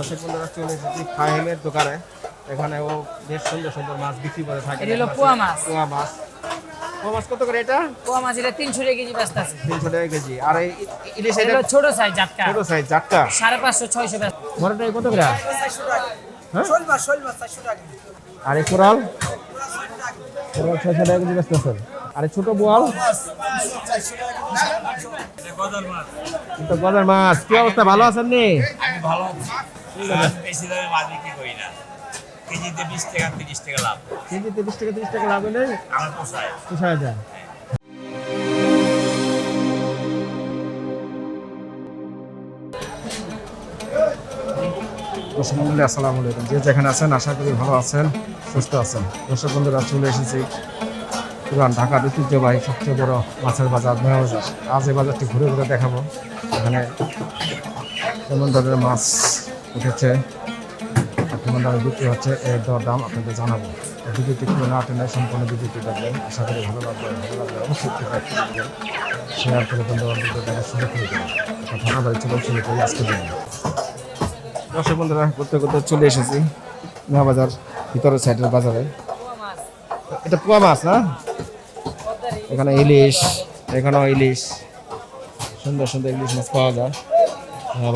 দর্শক বন্ধুরা চলে এসেছি ফাহিমের দোকানে। এখানে ও বেশ সুন্দর সুন্দর মাছ বিক্রি করে থাকে। এটা হলো পোয়া মাছ। পোয়া মাছ। পোয়া মাছ কত করে এটা? পোয়া মাছ এটা তিনশো টাকা কেজি ব্যস্ত আছে। তিনশো টাকা কেজি। আর এই ইলিশ এটা ছোট সাইজ জাটকা ছোট সাইজ চারটা সাড়ে পাঁচশো ছয়শো ব্যস্ত। বড়টা কত করে? হ্যাঁ? শোল মাছ শোল মাছ চারশো টাকা আর এই কোরাল? কোরাল ছয়শো টাকা কেজি ব্যস্ত আছে। আর ছোট বোয়াল? এটা গজার মাছ। কি অবস্থা? ভালো আছেন নি? ভালো বেশি দামে মাছ বিক্রি করি না। কেজিতে বিশ টাকা তিরিশ টাকা লাভ। কেজিতে বিশ টাকা তিরিশ টাকা লাভ হলে আমার পোষায়। পোষায় যায়। দর্শক আসসালামু আলাইকুম। যে যেখানে আছেন আশা করি ভালো আছেন সুস্থ আছেন। দর্শক বন্ধুরা চলে এসেছি পুরান ঢাকার ঐতিহ্যবাহী সবচেয়ে বড় মাছের বাজার নয়া বাজার আজ এই বাজারটি ঘুরে ঘুরে দেখাবো। এখানে কেমন ধরনের মাছ উঠেছে বিক্রি হচ্ছে, এর দর দাম আপনাদের জানাব। ভিডিওটি কেউ না টেনে সম্পূর্ণ ভিডিওটি দেখবেন। আশা করি ভালো লাগবে ভালো লাগবে অবশ্যই শেয়ার করে বন্ধু বান্ধবদের দেখা সুযোগ করে দেবেন। ঢাকা বাড়ি চলে শুরু করি আজকে দিন। দর্শক বন্ধুরা, ঘুরতে ঘুরতে চলে এসেছি নয়া বাজার ভিতরের সাইডের বাজারে। এটা পোয়া মাছ না? এখানে ইলিশ, এখানেও ইলিশ। সুন্দর সুন্দর ইলিশ মাছ পাওয়া যায় নয়া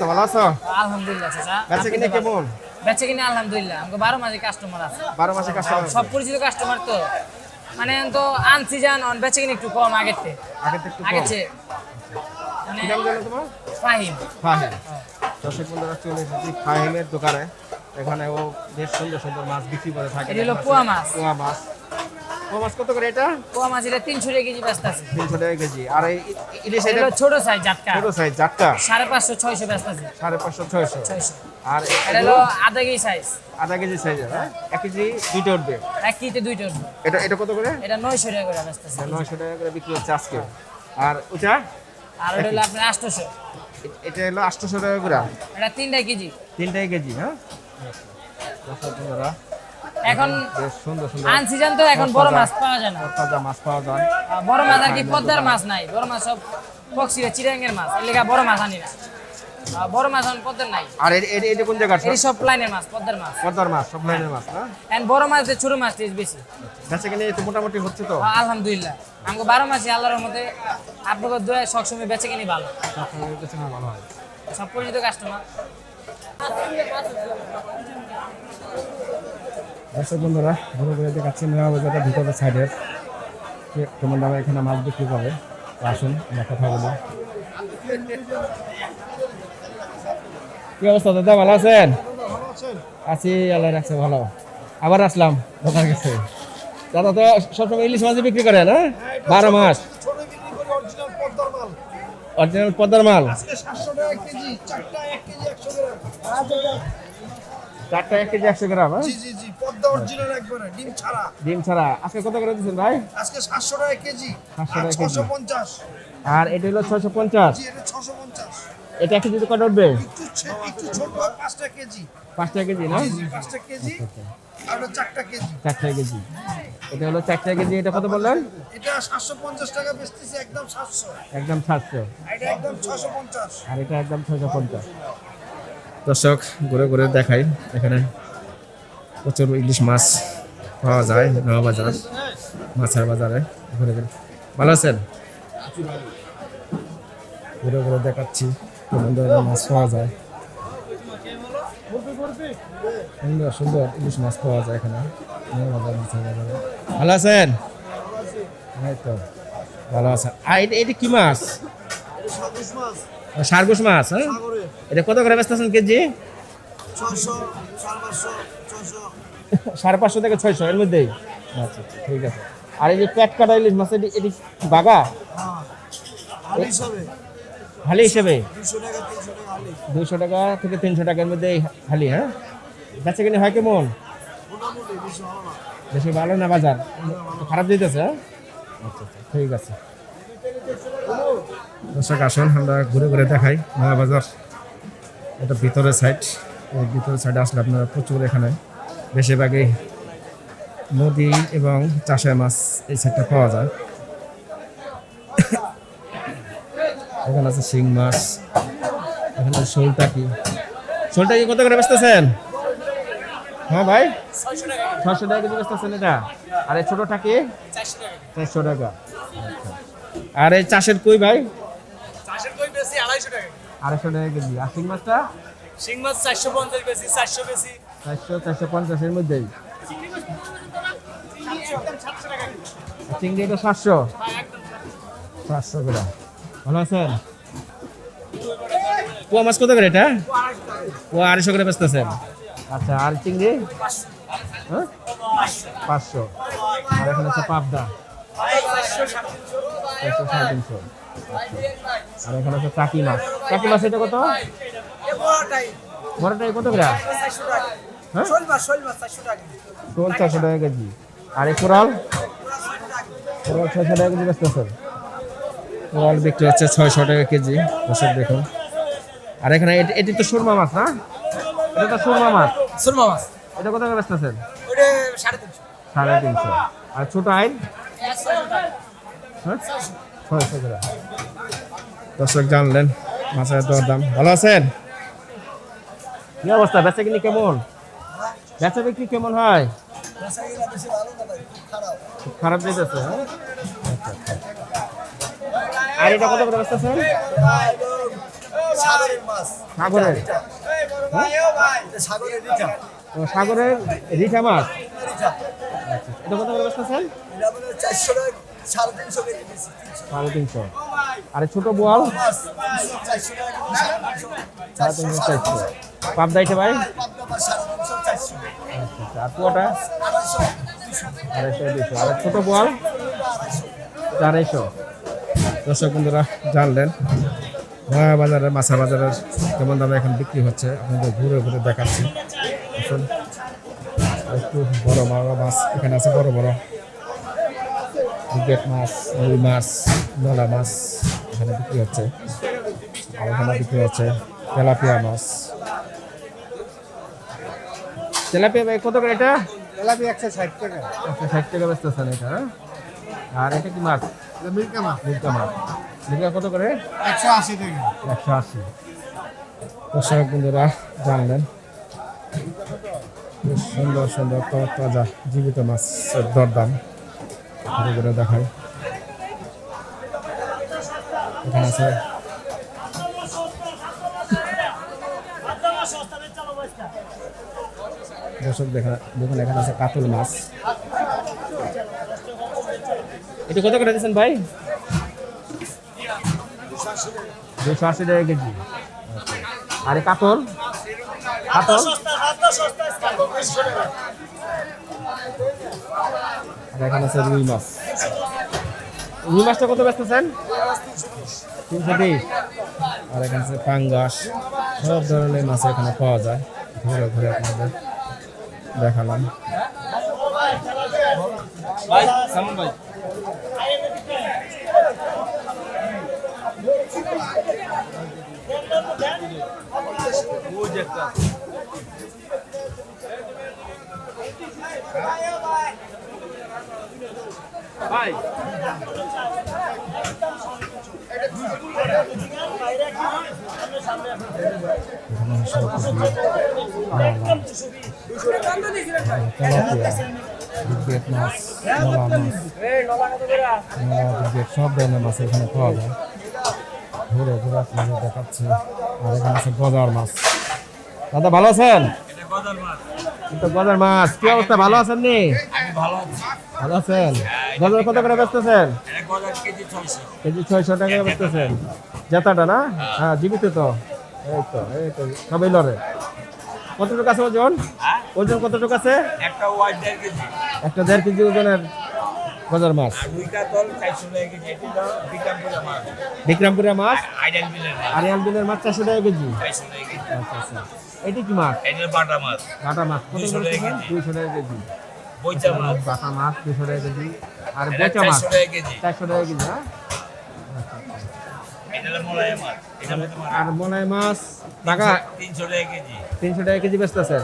অবস্থা, ভালো আছো? আলহামদুলিল্লাহ চাচা বেচা কিনে কেমন? বেচে কিনে আলহামদুলিল্লাহ। আমাকে বারো মাসে কাস্টমার আছে। বারো মাসে কাস্টমার সব পরিচিত কাস্টমার তো। মানে তো আনছি যান অন বেচে কিনে একটু কম আগের থেকে। আগে তো একটু আগের। চেয়ে। মানে কি নাম জানো তোমার? ফাহিম। ফাহিম। দর্শক বন্ধুরা চলে এসেছি ফাহিমের দোকানে। এখানে ও বেশ সুন্দর সুন্দর মাছ বিক্রি করে থাকে। এটা হলো পোয়া মাছ। পোয়া মাছ। মাছ কত করে এটা? পোয়া মাছ এটা তিনশো টাকা কেজি ব্যস্ত আছে। তিনশো টাকা কেজি। আর ইলিশ এটা এটা? ছোট সাইজ জাটকা ছোট সাইজ সাড়ে পাঁচশো ছয়শো ব্যস্ত আছে। সাড়ে পাঁচশো ছয়শো। ছয়শো। আর এটা হলো আধা কেজি সাইজ আধা কেজি সাইজের হ্যাঁ? এক কেজি দুইটা উঠবে। এক কেজিতে দুইটা উঠবে। এটা এটা কত করে? এটা নয়শো টাকা করে ব্যস্ত আছে। নয়শো টাকা করে বিক্রি হচ্ছে আজকে। আর ওটা? আর ওটা হলো আপনার আটশোশো এ- এটা হলো আটশোশো টাকা করে। এটা তিনটা কেজি। তিনটাই কেজি হ্যাঁ? এখন সুন্দর সুন্দর। আনসিজন তো এখন বড় মাছ পাওয়া যায় না। তাজা মাছ পাওয়া যায়। বড় মাছ আর কি পদ্মার মাছ। নাই। বড় মাছ সব পক্সি চিরাঙ্গের মাছ। এর লেগা বড় মাছ আনি না। বড় মাছ এখন পদ্মার নাই। আর এ- এ- এটা কোন জায়গার এই সব? লাইনের মাছ পদ্মার মাছ। পদ্মার মাছ সব লাইনের মাছ না? এখন বড় মাছ দিয়ে ছোট মাছ টেস্ট বেশি। বেচা কিনে তো মোটামুটি হচ্ছে তো? আলহামদুলিল্লাহ। আমাকে বারো মাসে আল্লাহর মধ্যে আপনাকে দোয়া সবসময় বেঁচে কিনি ভালো। সবসময় বেচা কিনে ভালো হয়। সব পরিচিত কাস্টমার দর্শক বন্ধুরা ঘুরে ঘুরে দেখাচ্ছি মেলা বাজারের ভিতরের সাইডের কেমন দামে এখানে মাছ বিক্রি করে। আসুন, আমরা কথা বলি। কি অবস্থা, দাদা? ভালো আছেন? আছি, আল্লাহ রাখছে, ভালো। আবার আসলাম দোকান গেছে দাদা তো সবসময় ইলিশ মাছ বিক্রি করেন হ্যাঁ বারো মাস। অরিজিনাল পদ্মার মাল। সাতশো টাকা কেজি চারটা এক কেজি একশো গ্রাম হ্যাঁ? জি জি জি পদ্মা অরিজিনাল একবারে ডিম ছাড়া। ডিম ছাড়া। আজকে কত করে দিচ্ছেন ভাই? আজকে সাতশো টাকা কেজি 700 আর টাকা। ছশো পঞ্চাশ। আর এটা হলো ছয়শো পঞ্চাশ। জি এটা ছশো পঞ্চাশ। এটা এক কেজিতে কত উঠবে? একটু ছোট পাঁচটা কেজি। পাঁচটা কেজি না? পাঁচটা কেজি। আর ওটা চারটা কেজি। চারটা কেজি। এটা হলো চারটা কেজি এটা কত বললেন? এটা সাতশো পঞ্চাশ টাকা বেচতেছি একদম সাতশো। একদম সাতশো। এটা একদম ছশো পঞ্চাশ। আর এটা একদম ছয়শো পঞ্চাশ। দর্শক, ঘুরে ঘুরে দেখাই। এখানে প্রচুর ইলিশ মাছ পাওয়া যায় নয়া বাজার, মাছের বাজারে। ঘুরে ঘুরে। ভালো আছেন? ঘুরে ঘুরে দেখাচ্ছি মাছ পাওয়া যায়। সুন্দর সুন্দর ইলিশ মাছ পাওয়া যায় এখানে। ভালো আছেন? ভালো আর এটা কি মাছ। সারগুস মাছ হ্যাঁ? এটা কত করে বেচতেছেন কেজি? সাড়ে পাঁচশো থেকে ছয়শো এর মধ্যেই? আচ্ছা আচ্ছা, ঠিক আছে। আর এই যে প্যাট কাটা ইলিশ মাছ এটি এটি বাগা? হ্যাঁ হালি হিসেবে। দুইশো টাকা থেকে তিনশো টাকার মধ্যে হালি হ্যাঁ? বেচা কিনে হয় কেমন? বেশি ভালো না। বেশি ভালো না বাজার? খারাপ দিতেছে হ্যাঁ? আচ্ছা আচ্ছা ঠিক আছে। দর্শক আসুন আমরা ঘুরে ঘুরে দেখাই নয়া বাজার। এটা ভিতরের সাইড এই ভিতরের সাইডে আসলে আপনারা প্রচুর এখানে। বেশিরভাগই নদী এবং চাষের মাছ এই সাইডটা পাওয়া যায়। এখানে আছে শিং মাছ। এখানে আছে শোলটাকি শোলটাকি কত করে বেচতেছেন? হ্যাঁ ভাই? ছশো টাকা। কেজি বেচতেছেন এটা? আর এই ছোটটাকি চারশো টাকা। আচ্ছা। আর এই চাষের কই ভাই চাষের কই বেশি আড়াইশো টাকা আড়াইশো টাকা কেজি। আর শিং মাছটা? শিং মাছ চারশো পঞ্চাশ বেশি চারশো বেশি। চারশো চারশো পঞ্চাশের মধ্যেই। চিংড়ি এটা সাতশো। সাতশো করে। ভালো আছেন? পোয়া মাছ কত করে এটা? ও আড়াইশো করে বেচতেছেন। আচ্ছা আর চিংড়ি? হ্যাঁ? পাঁচশো। আর এখানে হচ্ছে পাবদা। চারশো সাড়ে তিনশো। আর এখানে হচ্ছে চাকি মাছ। চাকি মাছ এটা কত? বড়টাই কত করে? হ্যাঁ? শোল চারশো টাকা কেজি। আর এই কোরাল? কোরাল ছয়শো টাকা কেজি ব্যস্ত স্যার কোরাল বিক্রি হচ্ছে ছয়শো টাকা কেজি। দর্শক দেখুন। আর এখানে এটি- এটি তো সুরমা মাছ না? এটা তো সুরমা মাছ। সুরমা মাছ। এটা কত করে ব্যস্ত স্যার তিনশো। সাড়ে তিনশো। আর ছোট আইন হ্যাঁ? ছয়শো দর্শক জানলেন মাছের দর দাম। ভালো আছেন? কি অবস্থা? বেচা কিনি কেমন? বেচা বিক্রি কেমন হয়? খুব খারাপ খুব খারাপ যেতেছে হ্যাঁ। আর এটা কত করে বেচতেছেন? সাগরের। সাগরের রিঠা ও, সাগরের রিঠা মাছ? আচ্ছা এটা কত করে বেচতেছেন? চারশো টাকা। সাড়ে তিনশো আর ছোট বোয়াল কেজি সাড়ে তিনশো চারশো। পাবদা এটা ভাই? আচ্ছা আর পুয়াটা আড়াইশো দুশো। আর ছোট বোয়াল আড়াইশো। দর্শক বন্ধুরা জানলেন নয়া বাজারে মাছা বাজারের কেমন দামে এখন বিক্রি হচ্ছে আপনাদের ঘুরে ঘুরে দেখাচ্ছি। আসুন একটু বড় বড় মাছ এখানে আছে বড় বড়। ব্রিগেড মাছ রুই মাছ নলা মাছ এখানে বিক্রি হচ্ছে। আর এখানে বিক্রি হচ্ছে। তেলাপিয়া মাছ। তেলাপিয়া ভাই কত করে এটা? তেলাপিয়া একশো ষাট টাকা। একশো ষাট টাকা বেচতেছেন এটা হ্যাঁ? আর এটা কি মাছ? মিল্কা মাছ। মিল্কা মাছ। মিল্কা কত করে? একশো আশি টাকা। একশো আশি। দর্শক বন্ধুরা জানলেন। সুন্দর সুন্দর তাজা জীবিত মাছের দরদাম। ঘুরে ঘুরে দেখাই। এখানে আছে। দর্শক দেখা দেখুন এখানে আছে কাতল মাছ। এটা কত করে দিচ্ছেন ভাই? দুশো আশি টাকা কেজি। আর কাতল? কাতল? এখানে আছে রুই মাছ। রুই মাছটা কত বেচতেছেন তিনশো বিশ। আর এখানে আছে পাঙ্গাস। সব ধরনের মাছ এখানে পাওয়া যায়। ঘুরে ঘুরে আপনাদের দেখালাম। এখানে সবজি মালা তেলাপিয়া বিগ্রেট বিগ্রেট সব ধরনের মাছ এখানে পাওয়া যায় ঘুরে ঘুরে আপনাদের দেখাচ্ছি আর এখানে আছে গজার মাছ। দাদা ভালো আছেন এটা গজার মাছ। কি অবস্থা? ভালো আছেন নি? আমি ভালো আছি। ভালো আছেন? গজার কত করে বেচতেছেন? কেজি ছয়শো টাকা বেচতেছেন। জেতাটা না? হ্যাঁ জীবিত তো। এই তো এই তো সবাই লড়ে। কতটুকু আছে ওজন? হ্যাঁ? ওজন কতটুকু আছে? একটা দেড় কেজি। ওজনের গজার মাছ। বিক্রমপুরের মাছ। আরিয়াল বিলের মাছ। চারশো টাকা কেজি। আচ্ছা আচ্ছা। এটি কি মাছ? বাটা মাছ। বাটা মাছ। কত দুইশো টাকা কেজি। দুইশো টাকা বইচা মাছ। বাটা মাছ দুশো টাকা কেজি। আর মাছ চারশো টাকা কেজি হ্যাঁ? আর মলাই মাছ টাকা তিনশো টাকা কেজি। তিনশো টাকা কেজি বেচতেছেন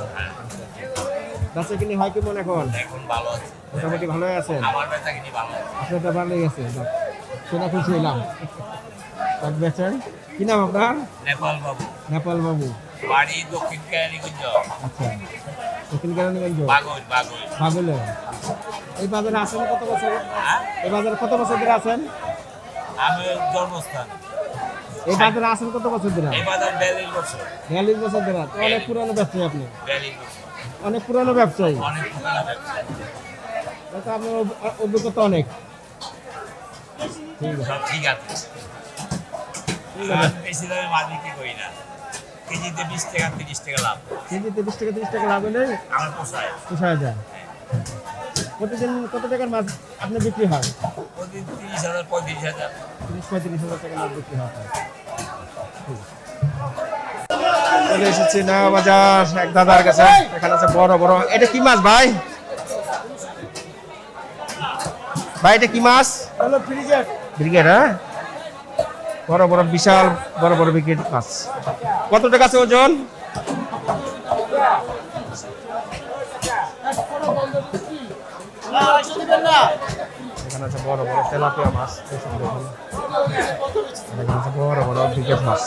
বেচা কিনি হয় এখন? ভালো আছে। মোটামুটি ভালোই আছেন আমার বেচা কিনি ভালো আপনার ভালোই আছে শুনে খুশি হলাম বেচেন। কি নাম আপনার? নেপাল বাবু। নেপাল বাবু। বাড়ি দক্ষিণ কেরানীগঞ্জ। আচ্ছা। দক্ষিণ কেরানীগঞ্জ বাগল এই বাজারে আছেন কত বছর? হ্যাঁ? এই বাজারে কত বছর ধরে আছেন? আমি জন্মস্থান। এই বাজারে আছেন কত বছর ধরে? এই বাজার বিয়াল্লিশ বছর। বিয়াল্লিশ বছর ধরে অনেক পুরানো ব্যবসায়ী আপনি। বছর। অনেক পুরানো ব্যবসায়ী। অনেক পুরানো ব্যবসা তাতে আপনার অভিজ্ঞতা অনেক। ঠিক আছে। ঠিক আছে। বেশি দামে মাছ বিক্রি করি না। কেজিতে বিশ টাকা তিরিশ টাকা লাভ। কেজিতে বিশ টাকা তিরিশ টাকা লাভ হলে আমার পোষায় পোষায় যায়। প্রতিদিন কত টাকার মাছ আপনার বিক্রি হয়? প্রতিদিন তিরিশ হাজার পঁয়ত্রিশ হাজার। তিরিশ পঁয়ত্রিশ হাজার টাকা মাছ বিক্রি হয়। চলে এসেছি না বাজার এক দাদার কাছে। এখানে আছে বড় বড়। এটা কি মাছ ভাই? ভাই এটা কি মাছ? হলো ফ্রিজের। ব্রিগেড হ্যাঁ? বড় বড় বিশাল, বড় বড় ব্রিগেড মাছ। কত টাকা আছে ওজন? আছে বড় বড় তেলাপিয়া মাছ বড় বড় ব্রিগেড মাছ।